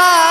alive.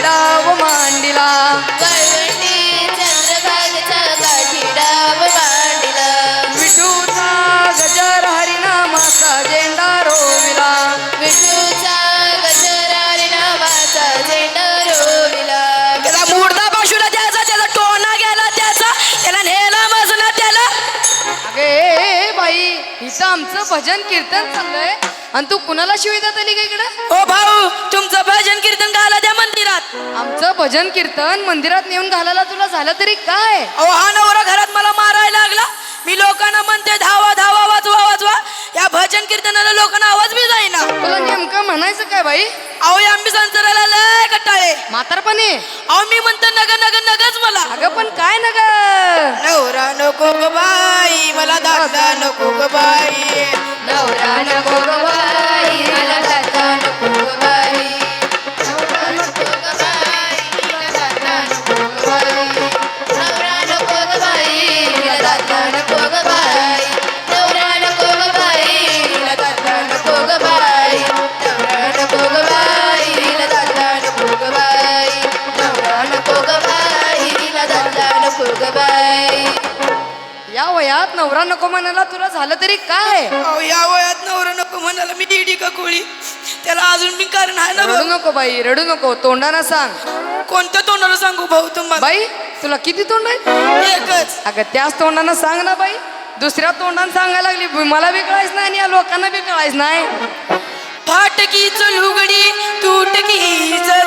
काठी डाव मांडिला वळवंटी चंद्रभागेचा मांडला. विठूचा गजर हरिनामाचा झेंडा रोविला. विठूचा गजर हरिनामाचा झेंडा रोविला. त्याला मुर्दा त्याचा टोना गेला त्याचा त्याला नेला त्याला. अगे बाई इथं आमचं भजन कीर्तन चाललंय. आणि तू कुणाला शिवी देत आली का इकडं? ओ भाऊ तुमचं भजन कीर्तन मंदिरात आमचं भजन कीर्तन मंदिरात नेऊन घालायला तुला झालं तरी काय? अहो हा नवरा घरात मला मारायला लागला. मी लोकांना म्हणते धावा धावा वाजवा वाजवा. या भजन कीर्तनाला लोकांना आवाज बी जाईना. तुला नेमकं म्हणायचं काय बाई? अहो या आंबी संसाराला लय कटाळे म्हातारपणी? अहो मी म्हणतो नग नग नगच मला. अगं पण काय ना ग नवरा नको ग बाई मला दादा नको ग बाई. नवरा नको ग बाई. या वयात नवरा नको म्हणायला तुला झालं तरी काय? अहो या वयात नवरा नको म्हणाला मी डीडी का कोळी? त्याला अजून मी कारण आहे ना रडू भाऊ. नको बाई रडू नको. तोंडानं सांग. कोणत्या तोंडाला सांगू भाऊ तुम्हाला? बाई तुला किती तोंड आहेत? एकच. अगं त्याच तोंडानं सांग ना बाई. दुसऱ्या तोंडानं सांगायला लागली. मला बी कळायच नाही आणि या लोकांना बी कळायच नाही. फाटकीच लुगडी तुटकीच आ,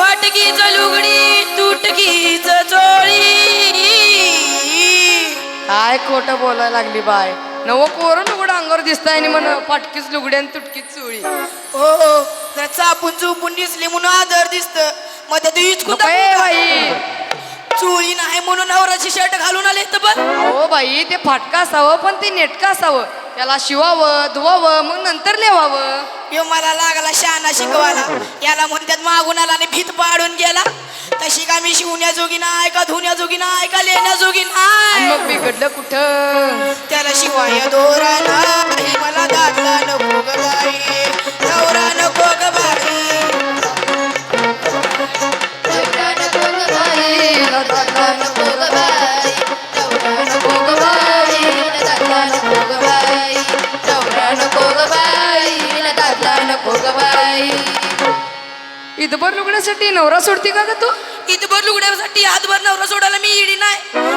फाटकीच लुगडी तुटकीच चोळी. काय खोटं बोलायला लागली बाय. नव पोरं लुगडं अंगावर दिसताय आणि म्हण फाटकीच लुगडी आणि तुटकीच चोळी. हो हो जरा चापून चुपून दिसली म्हणून आदर दिसत. मग त्या नको ए बाई. चोळी नाही म्हणून नवराची शर्ट घालून आले तर बघ हो बाई ते फाटका असावं पण ते नेटकं असावं. त्याला शिवावं धुवावं मग नंतर लेवावं यो मला लागला शहाणा शिकवायला. याला म्हणतात मागून आला आणि भीत पाडून गेला. तशी का मी शिवण्या जोगी नाही का धुण्या जोगी नाही का लेण्या जोगी आणि नाही मग बिघडलं कुठं? त्याला शिवाय दोरा नाही मला दाटला नको ग इथभर लुगड्यासाठी नवरा सोडती का ग तू? इथभर लुगड्यासाठी हातभर नवरा सोडायला मी इडी नाही.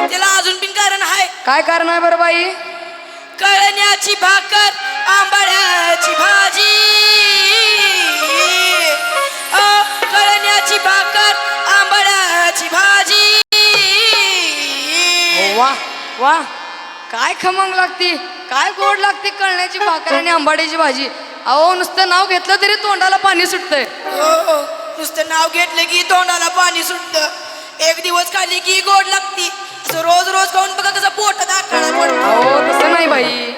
त्याला अजून बिन कारण आहे. काय कारण आहे बरं बाई? कळण्याची भाकर आंबाड्याची भाजी. अ, कळण्याची भाकर आंबाड्याची भाजी. वा वा काय खमंग लागती? काय गोड लागते कळण्याची भाकर आणि आंबाड्याची भाजी? अहो नुसतं नाव घेतलं तरी तोंडाला पाणी सुटतंय. हो हो. नुसतं नाव घेतलं की तोंडाला पाणी सुटत. एक दिवस खाली की गोड लागती. असं रोज रोज खाऊन बघा कसं पोटात आखाडा पडतो अहो तसं नाही बाई.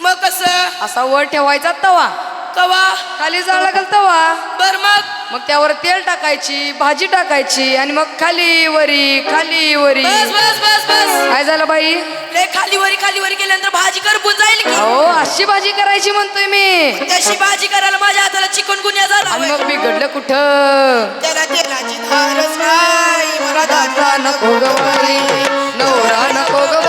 मग कसं? असा वर ठेवायचा तवा. कवा? खाली जाळ लागेल तवा. बर मग. मग त्यावर तेल टाकायची भाजी टाकायची आणि मग खाली वरी खाली वरी. बस बस बस बस. काय झालं बाई? लय खाली वरी खाली वरी केल्यानंतर भाजी करपून जाईल की? अहो अशी भाजी करायची म्हणतोय मी. तशी भाजी करायला माझ्या हाताला चिकन गुन्हा झाला. आणि. मग बिघडलं कुठं? त्याला तेलाची धारच नाही. मला दादा दादा नको नवरा नको ग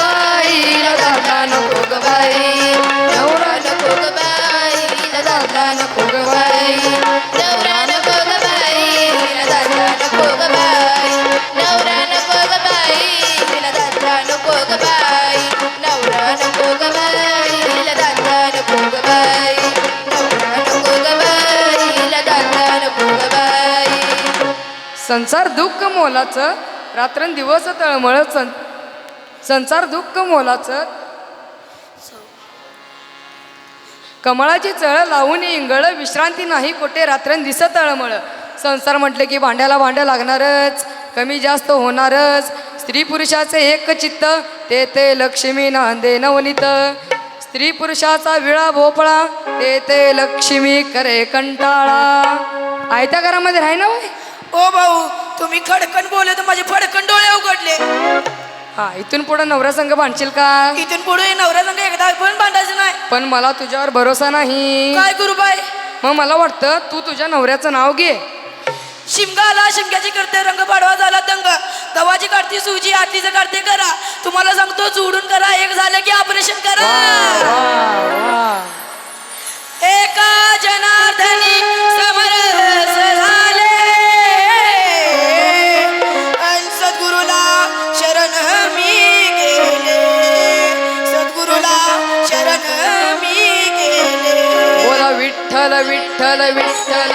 संसार दुःख मोलाचं रात्रंदिवस तळमळ सं संसार दुःख मोलाचं. कमळाची चळ लावून इंगळ विश्रांती नाही कोठे रात्रंदिस तळमळ. संसार म्हटलं की भांड्याला भांडं लागणारच कमी जास्त होणारच. स्त्री पुरुषाचे एक चित्त ते ते लक्ष्मी नांदे नवनीत. स्त्री पुरुषाचा विळा भोपळा ते ते लक्ष्मी करे कंटाळा. आयत्या घरामध्ये राही ना ओ भाऊ तुम्ही खडकन बोलले तर माझे फडकन डोळे उघडले. हा इथून पुढे नवरा संघ बांधशील का? इथून पुढे नवऱ्या संग एकदा पण भांडायचं नाही. पण मला तुझ्यावर भरोसा नाही. काय करू बाय मग मला वाटतं तू तुझ्या नवऱ्याचं नाव घे. शिमगा आला शिमग्याची करते रंग पाडवा झाला दंग. गव्हाची काढती सुजी आरतीचं काढते करा. तुम्हाला सांगतो जोडून करा एक झालं की ऑपरेशन करा. एका जनार्दनी Tell her it, tell